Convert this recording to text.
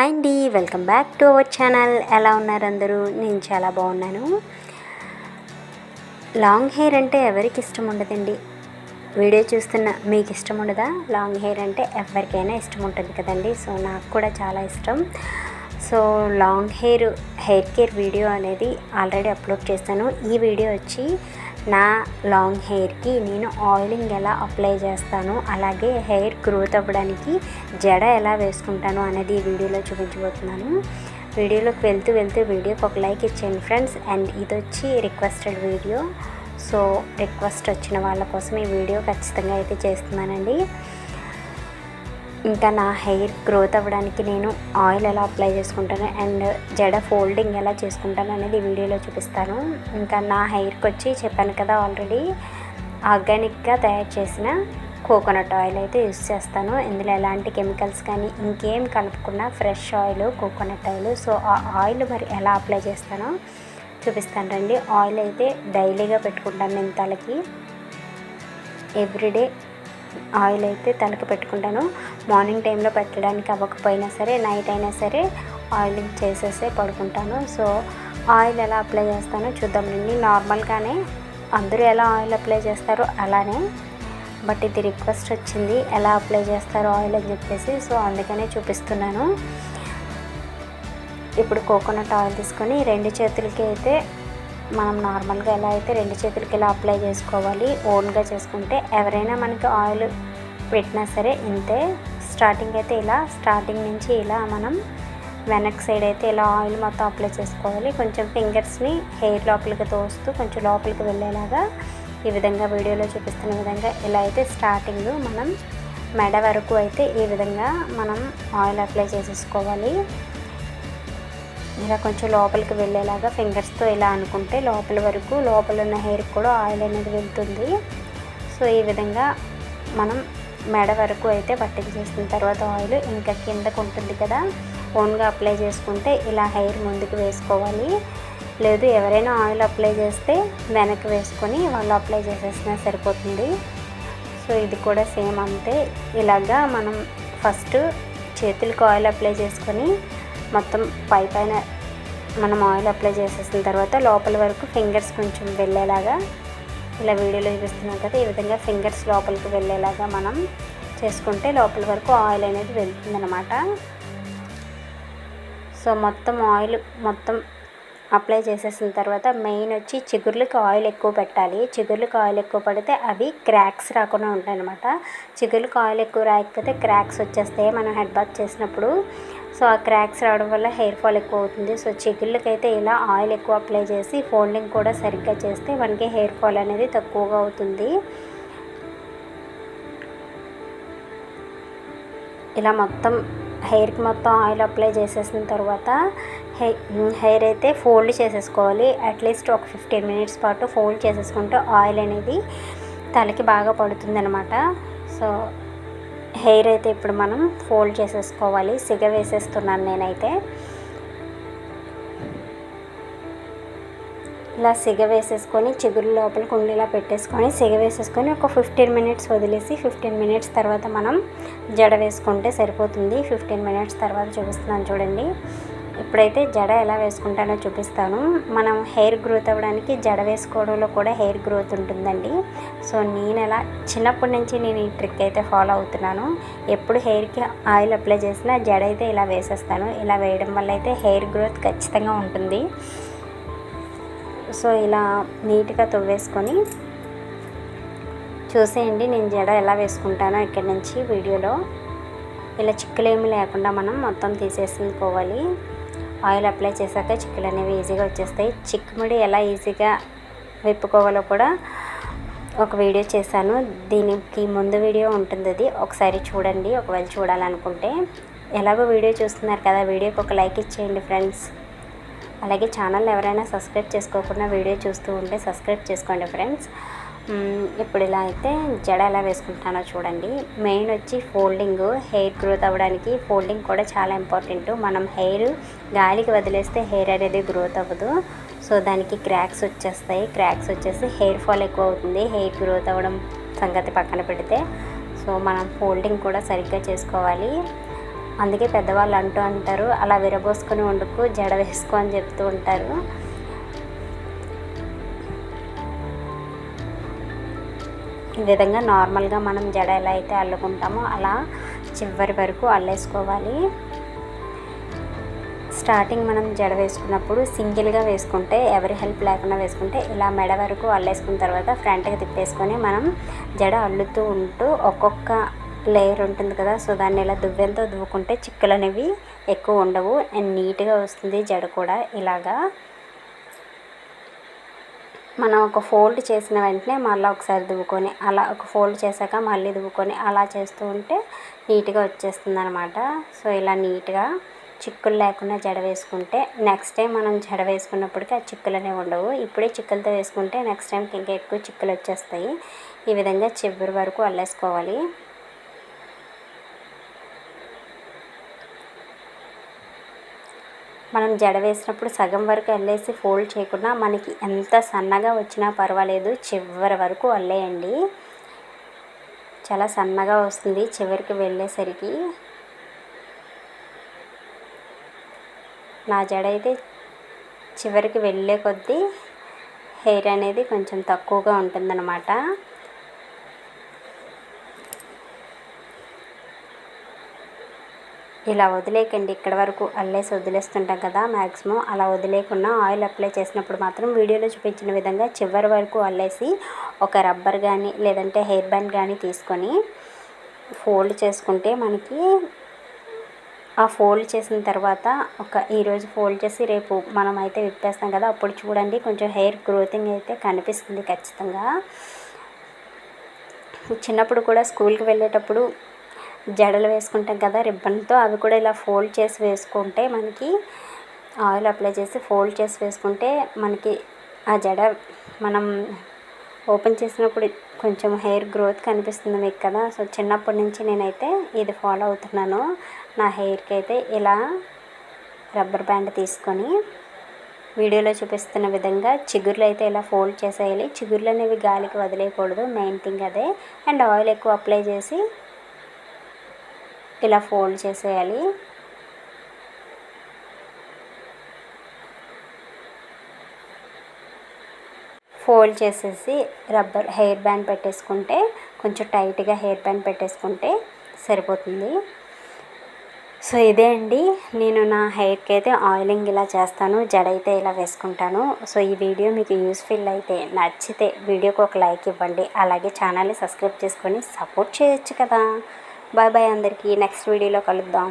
Hi అండి welcome back to our channel. ఎలా ఉన్నారు అందరూ? నేను చాలా బాగున్నాను. లాంగ్ హెయిర్ అంటే ఎవరికి ఇష్టం ఉండదండి? వీడియో చూస్తున్న మీకు ఇష్టం ఉండదా? లాంగ్ హెయిర్ అంటే ఎవరికైనా ఇష్టం ఉంటుంది కదండి. సో నాకు కూడా చాలా ఇష్టం. So long hair hair care video అనేది ఆల్రెడీ అప్లోడ్ చేశాను ఈ వీడియో వచ్చి నా లాంగ్ హెయిర్కి నేను ఆయిలింగ్ ఎలా అప్లై చేస్తాను అలాగే హెయిర్ గ్రోత్ అవ్వడానికి జడ ఎలా వేసుకుంటాను అనేది ఈ వీడియోలో చూపించబోతున్నాను. వీడియోలోకి వెళ్తూ వెళ్తూ వీడియోకి ఒక లైక్ ఇచ్చేయండి ఫ్రెండ్స్. అండ్ ఇది వచ్చి రిక్వెస్టెడ్ వీడియో. సో రిక్వెస్ట్ వచ్చిన వాళ్ళ కోసం ఈ వీడియో ఖచ్చితంగా అయితే చేస్తున్నానండి. ఇంకా నా హెయిర్ గ్రోత్ అవ్వడానికి నేను ఆయిల్ ఎలా అప్లై చేసుకుంటాను అండ్ జడ ఫోల్డింగ్ ఎలా చేసుకుంటాను అనేది వీడియోలో చూపిస్తాను. ఇంకా నా హెయిర్కి వచ్చి చెప్పాను కదా ఆల్రెడీ ఆర్గానిక్గా తయారు చేసిన కోకోనట్ ఆయిల్ అయితే యూస్ చేస్తాను. ఇందులో ఎలాంటి కెమికల్స్ కానీ ఇంకేం కలుపుకున్నా fresh oil coconut oil. So ఆ ఆయిల్ మరి ఎలా అప్లై చేస్తానో చూపిస్తాను రండి. ఆయిల్ అయితే డైలీగా పెట్టుకుంటాను నేను తలకి ఎవ్రీడే ఆయిల్ అయితే తలకు పెట్టుకుంటాను. మార్నింగ్ టైంలో పెట్టడానికి అవ్వకపోయినా సరే నైట్ అయినా సరే ఆయిలింగ్ చేసేసే పడుకుంటాను. సో ఆయిల్ ఎలా అప్లై చేస్తానో చూద్దామండి నార్మల్గానే అందరూ ఎలా ఆయిల్ అప్లై చేస్తారో అలానే బట్ ఇది రిక్వెస్ట్ వచ్చింది ఎలా అప్లై చేస్తారో ఆయిల్ అని చెప్పేసి సో అందుకనే చూపిస్తున్నాను. ఇప్పుడు కోకోనట్ ఆయిల్ తీసుకొని రెండు చేతులకి అయితే మనం నార్మల్గా ఎలా అయితే రెండు చేతులకి ఇలా అప్లై చేసుకోవాలి ఓన్గా చేసుకుంటే ఎవరైనా మనకి ఆయిల్ పెట్టినా సరే ఇంతే. స్టార్టింగ్ అయితే ఇలా స్టార్టింగ్ నుంచి ఇలా మనం వెనక్ సైడ్ అయితే ఇలా ఆయిల్ మొత్తం అప్లై చేసుకోవాలి. కొంచెం ఫింగర్స్ని హెయిర్ లోపలికి తోస్తూ కొంచెం లోపలికి వెళ్ళేలాగా ఈ విధంగా వీడియోలో చూపిస్తున్న విధంగా ఇలా అయితే స్టార్టింగ్ మనం మెడ వరకు అయితే ఈ విధంగా మనం ఆయిల్ అప్లై చేసేసుకోవాలి. ఇలా కొంచెం లోపలికి వెళ్ళేలాగా ఫింగర్స్తో ఇలా అనుకుంటే లోపల వరకు లోపల ఉన్న హెయిర్కి కూడా ఆయిల్ అనేది వెళ్తుంది. సో ఈ విధంగా మనం మెడ వరకు అయితే పట్టించేసిన తర్వాత ఆయిల్ ఇంకా కిందకు ఉంటుంది కదా ఓన్గా అప్లై చేసుకుంటే ఇలా హెయిర్ ముందుకు వేసుకోవాలి. లేదు ఎవరైనా ఆయిల్ అప్లై చేస్తే వెనక్కి వేసుకొని వాళ్ళు అప్లై చేసేసినా సరిపోతుంది. సో ఇది కూడా సేమ్ అంతే. ఇలాగా మనం ఫస్ట్ చేతులకు ఆయిల్ అప్లై చేసుకొని మొత్తం పై పైన మనం ఆయిల్ అప్లై చేసేసిన తర్వాత లోపల వరకు ఫింగర్స్ కొంచెం వెళ్ళేలాగా ఇలా వీడియోలో చూపిస్తున్నాం కదా ఈ విధంగా ఫింగర్స్ లోపలికి వెళ్ళేలాగా మనం చేసుకుంటే లోపల వరకు ఆయిల్ అనేది వెళ్తుందనమాట సో మొత్తం ఆయిల్ మొత్తం అప్లై చేసేసిన తర్వాత మెయిన్ వచ్చి చిగుర్లకు ఆయిల్ ఎక్కువ పెట్టాలి. చిగుర్లకు ఆయిల్ ఎక్కువ పడితే అవి క్రాక్స్ రాకుండా ఉంటాయి అనమాట చిగుర్లకు ఆయిల్ ఎక్కువ రాకపోతే క్రాక్స్ వచ్చేస్తాయి. మనం హెడ్ బాత్ చేసినప్పుడు సో ఆ క్రాక్స్ రావడం వల్ల హెయిర్ ఫాల్ ఎక్కువ అవుతుంది సో చిగుళ్ళకైతే ఇలా ఆయిల్ ఎక్కువ అప్లై చేసి ఫోల్డింగ్ కూడా సరిగ్గా చేస్తే మనకి హెయిర్ ఫాల్ అనేది తక్కువగా అవుతుంది. ఇలా మొత్తం హెయిర్కి మొత్తం ఆయిల్ అప్లై చేసేసిన తర్వాత హెయిర్ అయితే ఫోల్డ్ చేసేసుకోవాలి. అట్లీస్ట్ ఒక ఫిఫ్టీన్ మినిట్స్ పాటు ఫోల్డ్ చేసేసుకుంటే ఆయిల్ అనేది తలకి బాగా పడుతుందనమాట సో హెయిర్ అయితే ఇప్పుడు మనం ఫోల్డ్ చేసేసుకోవాలి. సిగ వేసేస్తున్నాను నేనైతే. ఇలా సిగ వేసేసుకొని చిగురు లోపల కుండీలా పెట్టేసుకొని సిగ వేసేసుకొని ఒక ఫిఫ్టీన్ మినిట్స్ వదిలేసి ఫిఫ్టీన్ మినిట్స్ తర్వాత మనం జడ వేసుకుంటే సరిపోతుంది. ఫిఫ్టీన్ మినిట్స్ తర్వాత చూపిస్తున్నాను చూడండి. ఇప్పుడైతే జడ ఎలా వేసుకుంటానో చూపిస్తాను. మనం హెయిర్ గ్రోత్ అవ్వడానికి జడ వేసుకోవడంలో కూడా హెయిర్ గ్రోత్ ఉంటుందండి. సో నేను ఎలా చిన్నప్పటి నుంచి నేను ఈ ట్రిక్ అయితే ఫాలో అవుతున్నాను. ఎప్పుడు హెయిర్కి ఆయిల్ అప్లై చేసినా జడ అయితే ఇలా వేసేస్తాను. ఇలా వేయడం వల్ల అయితే హెయిర్ గ్రోత్ ఖచ్చితంగా ఉంటుంది. సో ఇలా నీట్గా తువ్వేసుకొని చూసేయండి నేను జడ ఎలా వేసుకుంటానో ఇక్కడ నుంచి వీడియోలో. ఇలా చిక్కులేమి లేకుండా మనం మొత్తం తీసేసుకోవాలి. ఆయిల్ అప్లై చేశాక చిక్కులు అనేవి ఈజీగా వచ్చేస్తాయి. చిక్కుముడి ఎలా ఈజీగా విప్పుకోవాలో కూడా ఒక వీడియో చేశాను. దీనికి ముందు వీడియో ఉంటుంది అది. ఒకసారి చూడండి. ఒకవేళ చూడాలనుకుంటే ఎలాగో వీడియో చూస్తున్నారు కదా వీడియోకి ఒక లైక్ ఇచ్చేయండి ఫ్రెండ్స్. అలాగే ఛానల్ ఎవరైనా సబ్స్క్రైబ్ చేసుకోకుండా వీడియో చూస్తూ ఉంటే సబ్స్క్రైబ్ చేసుకోండి ఫ్రెండ్స్. ఇప్పుడు ఇలా అయితే జడ ఎలా వేసుకుంటానో చూడండి. మెయిన్ వచ్చి ఫోల్డింగ్ హెయిర్ గ్రోత్ అవ్వడానికి ఫోల్డింగ్ కూడా చాలా ఇంపార్టెంట్. మనం హెయిర్ గాలికి వదిలేస్తే హెయిర్ అనేది గ్రోత్ అవ్వదు. సో దానికి క్రాక్స్ వచ్చేస్తాయి. క్రాక్స్ వచ్చేసి హెయిర్ ఫాల్ ఎక్కువ అవుతుంది. హెయిర్ గ్రోత్ అవ్వడం సంగతి పక్కన పెడితే. సో మనం ఫోల్డింగ్ కూడా సరిగ్గా చేసుకోవాలి. అందుకే పెద్దవాళ్ళు అంటూ అంటారు అలా విరబోసుకొని వండుకు జడ వేసుకో అని చెప్తూ ఉంటారు. విధంగా నార్మల్గా మనం జడ ఎలా అయితే అల్లుకుంటామో అలా చివరి వరకు అల్లేసుకోవాలి. స్టార్టింగ్ మనం జడ వేసుకున్నప్పుడు సింగిల్గా వేసుకుంటే ఎవరి హెల్ప్ లేకుండా వేసుకుంటే ఇలా మెడ వరకు అల్లేసుకున్న తర్వాత ఫ్రంట్కి తిప్పేసుకొని మనం జడ అల్లుతూ ఉంటూ ఒక్కొక్క లేయర్ ఉంటుంది కదా సో దాన్ని ఇలా దువ్వెంతో దువ్వుకుంటే చిక్కులు అనేవి ఎక్కువ ఉండవు. అండ్ నీట్గా వస్తుంది జడ కూడా ఇలాగా. మనం ఒక ఫోల్డ్ చేసిన వెంటనే మళ్ళీ ఒకసారి దువ్వుకొని అలా ఒక ఫోల్డ్ చేశాక మళ్ళీ దువ్వుకొని అలా చేస్తూ ఉంటే నీట్గా వచ్చేస్తుంది అనమాట సో ఇలా నీట్గా చిక్కులు లేకుండా జడ వేసుకుంటే నెక్స్ట్ టైం మనం జడ వేసుకున్నప్పటికీ ఆ చిక్కులు అనేవి ఉండవు. ఇప్పుడే చిక్కులతో వేసుకుంటే నెక్స్ట్ టైంకి ఇంకా ఎక్కువ చిక్కులు వచ్చేస్తాయి. ఈ విధంగా చివరి వరకు అల్లేసుకోవాలి. మనం జడ వేసినప్పుడు సగం వరకు అల్లేసి ఫోల్డ్ చేయకుండా మనకి ఎంత సన్నగా వచ్చినా పర్వాలేదు చివరి వరకు అల్లేయండి. చాలా సన్నగా వస్తుంది చివరికి వెళ్ళేసరికి. నా జడ అయితే చివరికి వెళ్ళే కొద్దీ హెయిర్ అనేది కొంచెం తక్కువగా ఉంటుందన్నమాట. ఇలా వదిలేకండి ఇక్కడ వరకు అల్లేసి వదిలేస్తుంటాం కదా మ్యాక్సిమం అలా వదిలేకుండా ఆయిల్ అప్లై చేసినప్పుడు మాత్రం వీడియోలో చూపించిన విధంగా చివరి వరకు అల్లేసి ఒక రబ్బర్ కానీ లేదంటే హెయిర్ బ్యాండ్ కానీ తీసుకొని ఫోల్డ్ చేసుకుంటే మనకి ఆ ఫోల్డ్ చేసిన తర్వాత ఒక ఈరోజు ఫోల్డ్ చేసి రేపు మనం అయితే విప్పేస్తాం కదా అప్పుడు చూడండి కొంచెం హెయిర్ గ్రోతింగ్ అయితే కనిపిస్తుంది ఖచ్చితంగా. చిన్నప్పుడు కూడా స్కూల్కి వెళ్ళేటప్పుడు జడలు వేసుకుంటాం కదా రిబ్బన్తో అవి కూడా ఇలా ఫోల్డ్ చేసి వేసుకుంటే మనకి ఆయిల్ అప్లై చేసి ఫోల్డ్ చేసి వేసుకుంటే మనకి ఆ జడ మనం ఓపెన్ చేసినప్పుడు కొంచెం హెయిర్ గ్రోత్ కనిపిస్తుంది మీకు కదా. సో చిన్నప్పటి నుంచి నేనైతే ఇది ఫాలో అవుతున్నాను. నా హెయిర్కి అయితే ఇలా రబ్బర్ బ్యాండ్ తీసుకొని వీడియోలో చూపిస్తున్న విధంగా చిగుర్లు అయితే ఇలా ఫోల్డ్ చేసేయాలి. చిగుర్లు అనేవి గాలికి వదిలేయకూడదు. మెయిన్ థింగ్ అదే. అండ్ ఆయిల్ ఎక్కువ అప్లై చేసి ఇలా ఫోల్డ్ చేసేయాలి. ఫోల్డ్ చేసేసి రబ్బర్ హెయిర్ బ్యాండ్ పెట్టేసుకుంటే కొంచెం టైట్గా హెయిర్ బ్యాండ్ పెట్టేసుకుంటే సరిపోతుంది. సో ఇదే అండి. నేను నా హెయిర్కి అయితే ఆయిలింగ్ ఇలా చేస్తాను జడ అయితే ఇలా వేసుకుంటాను. సో ఈ వీడియో మీకు యూస్ఫుల్ అయితే నచ్చితే వీడియోకి ఒక లైక్ ఇవ్వండి. అలాగే ఛానల్ని సబ్స్క్రైబ్ చేసుకొని సపోర్ట్ చేయొచ్చు కదా. బాయ్ బాయ్ అందరికీ నెక్స్ట్ వీడియోలో కలుద్దాం.